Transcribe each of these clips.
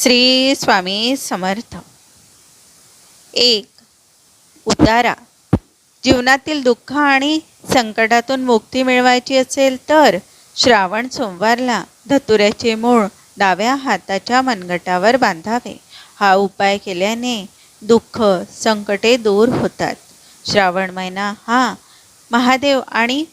श्री स्वामी समर्थ. एक उतारा. जीवनातील दुःख आणि संकटातून मुक्ती मिळवायची असेल तर श्रावण सोमवारला धतुऱ्याचे मूळ डाव्या हाताच्या मनगटावर बांधावे. हा उपाय केल्याने दुःख संकटे दूर होतात. श्रावण महिना हा महादेव आणि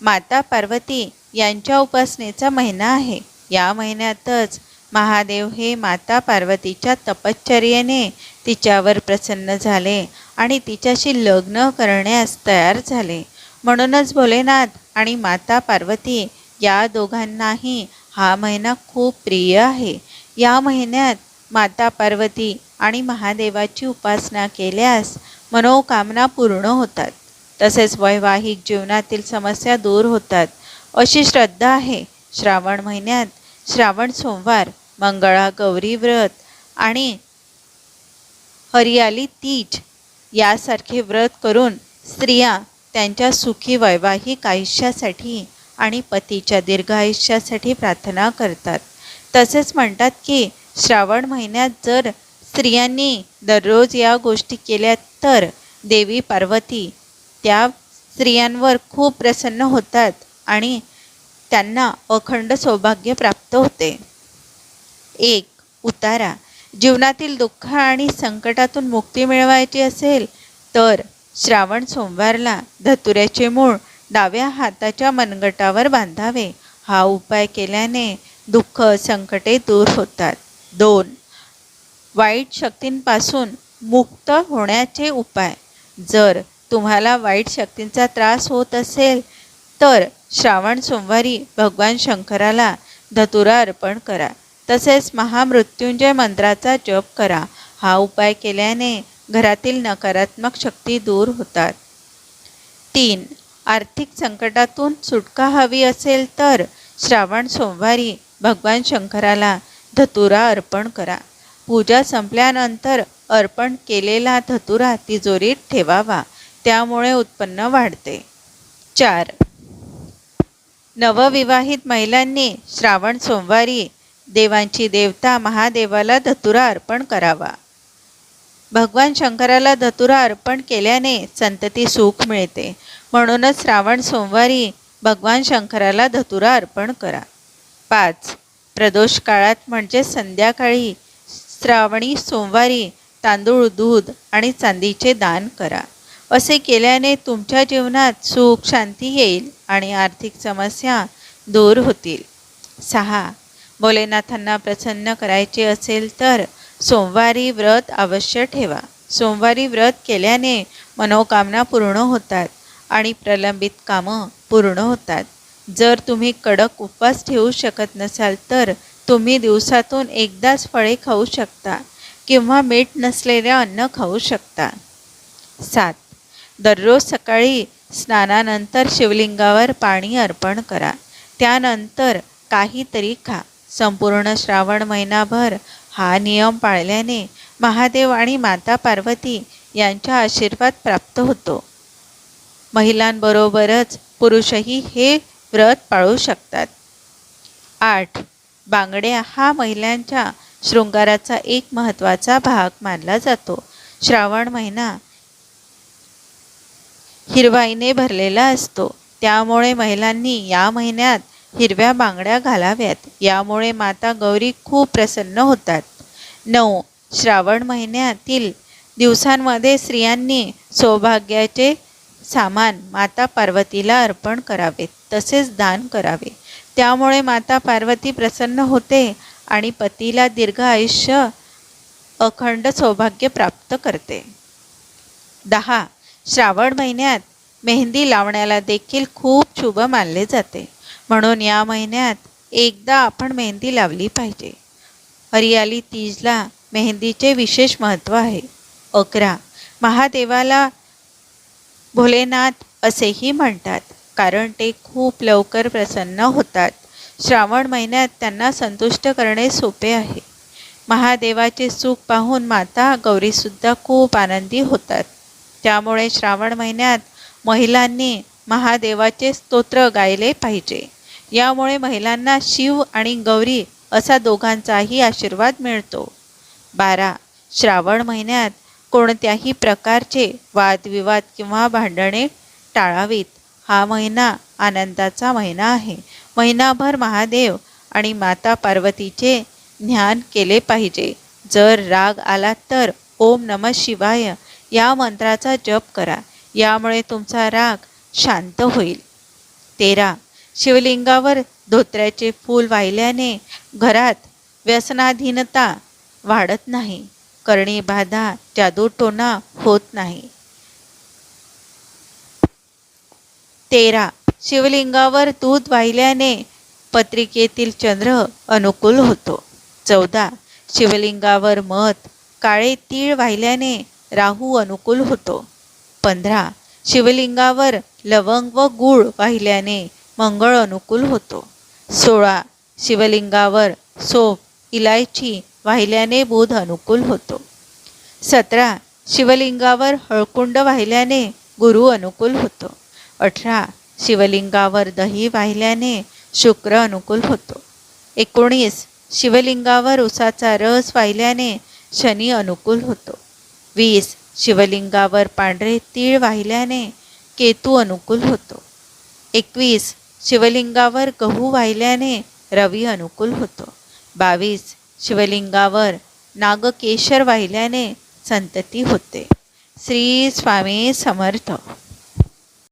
माता पार्वती यांच्या उपासनेचा महिना आहे. या महिन्यातच महादेव हे माता पार्वतीच्या तपश्चर्येने तिच्यावर प्रसन्न झाले आणि तिच्याशी लग्न करण्यास तयार झाले. म्हणूनच भोलेनाथ आणि माता पार्वती या दोघांनाही हा महिना खूप प्रिय आहे. या महिन्यात माता पार्वती आणि महादेवाची उपासना केल्यास मनोकामना पूर्ण होतात. तसेच वैवाहिक जीवनातील समस्या दूर होतात. अशी श्रद्धा आहे. श्रावण महिन्यात श्रावण सोमवार मंगळा गौरी व्रत आणि हरियाली तीज यासारखे व्रत करून स्त्रिया त्यांच्या सुखी वैवाहिक आयुष्यासाठी आणि पतीच्या दीर्घ आयुष्यासाठी प्रार्थना करतात. तसेच म्हणतात की श्रावण महिन्यात जर स्त्रियांनी दररोज या गोष्टी केल्या तर देवी पार्वती त्या स्त्रियांवर खूप प्रसन्न होतात आणि त्यांना अखंड सौभाग्य प्राप्त होते. एक उतारा. जीवनातील दुःख आणि संकटातून मुक्ती मिळवायची असेल तर श्रावण सोमवारला धतुऱ्याचे मूळ डाव्या हाताच्या मनगटावर बांधावे. हा उपाय केल्याने दुःख संकटे दूर होतात. दोन वाईट शक्तींपासून मुक्त होण्याचे उपाय. जर तुम्हाला वाईट शक्तींचा त्रास होत असेल तर श्रावण सोमवारी भगवान शंकराला धतुरा अर्पण करा. तसेच महामृत्युंजय मंत्राचा जप करा. हा उपाय केल्याने घरातील नकारात्मक शक्ती दूर होतात. तीन आर्थिक संकटातून सुटका हवी असेल तर श्रावण सोमवारी भगवान शंकराला धतुरा अर्पण करा. पूजा संपल्यानंतर अर्पण केलेला धतुरा तिजोरीत ठेवावा. त्यामुळे उत्पन्न वाढते. चार नवविवाहित महिलांनी श्रावण सोमवारी देवांची देवता महादेवाला धतुरा अर्पण करावा. भगवान शंकराला धतुरा अर्पण केल्याने संतती सुख मिळते. म्हणूनच श्रावण सोमवारी भगवान शंकराला धतुरा अर्पण करा. पाच प्रदोष काळात म्हणजे संध्याकाळी श्रावणी सोमवारी तांदूळ दूध आणि चांदीचे दान करा. असे केल्याने तुमच्या जीवनात सुख शांती येईल आणि आर्थिक समस्या दूर होतील. सहा भोलेनाथांना प्रसन्न करायचे असेल तर सोमवारी व्रत अवश्य ठेवा. सोमवारी व्रत केल्याने मनोकामना पूर्ण होतात आणि प्रलंबित कामं पूर्ण होतात. जर तुम्ही कडक उपवास ठेवू शकत नसाल तर तुम्ही दिवसातून एकदाच फळे खाऊ शकता किंवा मीठ नसलेले अन्न खाऊ शकता. सात. दररोज सकाळी स्नानानंतर शिवलिंगावर पाणी अर्पण करा. त्यानंतर काहीतरी खा. संपूर्ण श्रावण महिनाभर हा नियम पाळल्याने महादेव आणि माता पार्वती यांचा आशीर्वाद प्राप्त होतो. महिलांबरोबरच पुरुषही हे व्रत पाळू शकतात. आठ. बांगड्या हा महिलांच्या शृंगाराचा एक महत्त्वाचा भाग मानला जातो. श्रावण महिना हिरवाईने भरलेला असतो. त्यामुळे महिलांनी या महिन्यात हिरव्या बांगड्या घालाव्यात. यामुळे माता गौरी खूप प्रसन्न होतात. नऊ. श्रावण महिन्यातील दिवसांमध्ये स्त्रियांनी सौभाग्याचे सामान माता पार्वतीला अर्पण करावे तसेच दान करावे. त्यामुळे माता पार्वती प्रसन्न होते आणि पतीला दीर्घ आयुष्य अखंड सौभाग्य प्राप्त करते. दहा. श्रावण महिन्यात मेहंदी लावण्याला देखील खूप शुभ मानले जाते. म्हणून या महिन्यात एकदा आपण मेहंदी लावली पाहिजे. हरियाली तीजला मेहंदीचे विशेष महत्त्व आहे. अकरा. महादेवाला भोलेनाथ असेही म्हणतात कारण ते खूप लवकर प्रसन्न होतात. श्रावण महिन्यात त्यांना संतुष्ट करणे सोपे आहे. महादेवाचे सुख पाहून माता गौरीसुद्धा खूप आनंदी होतात. त्यामुळे श्रावण महिन्यात महिलांनी महादेवाचे स्तोत्र गायले पाहिजे. यामुळे महिलांना शिव आणि गौरी असा दोघांचाही आशीर्वाद मिळतो. बारा. श्रावण महिन्यात कोणत्याही प्रकारचे वादविवाद किंवा भांडणे टाळावीत. हा महिना आनंदाचा महिना आहे. महिनाभर महादेव आणि माता पार्वतीचे ध्यान केले पाहिजे. जर राग आला तर ओम नम शिवाय या मंत्राचा जप करा. यामुळे तुमचा राग शांत होईल. तेरा. शिवलिंगावर धोत्र्याचे फूल वाहिल्याने घरात व्यसनाधीनता वाढत नाही. करणी बाधा जादूटोना होत नाही. तेरा. शिवलिंगावर दूध वाहिल्याने पत्रिकेतील चंद्र अनुकूल होतो. चौदा. शिवलिंगावर मध काळे तीळ वाहिल्याने राहू अनुकूल होतो. पंधरा. शिवलिंगावर लवंग व गूळ वाहिल्याने मंगळ अनुकूल होतो. सोळा शिवलिंगावर सोप इलायची वाहिल्याने बुध अनुकूल होतो. सतरा शिवलिंगावर हळकुंड वाहिल्याने गुरु अनुकूल होतो. अठरा शिवलिंगावर दही वाहिल्याने शुक्र अनुकूल होतो. एकोणीस शिवलिंगावर उसाचा रस वाहिल्याने शनी अनुकूल होतो. वीस शिवलिंगावर पांढरे तीळ वाहिल्याने केतू अनुकूल होतो. एकवीस शिवलिंगावर गहू वाहिल्याने रवी अनुकूल होतो. बावीस शिवलिंगावर नागकेशर वाहिल्याने संतती होते. श्री स्वामी समर्थ.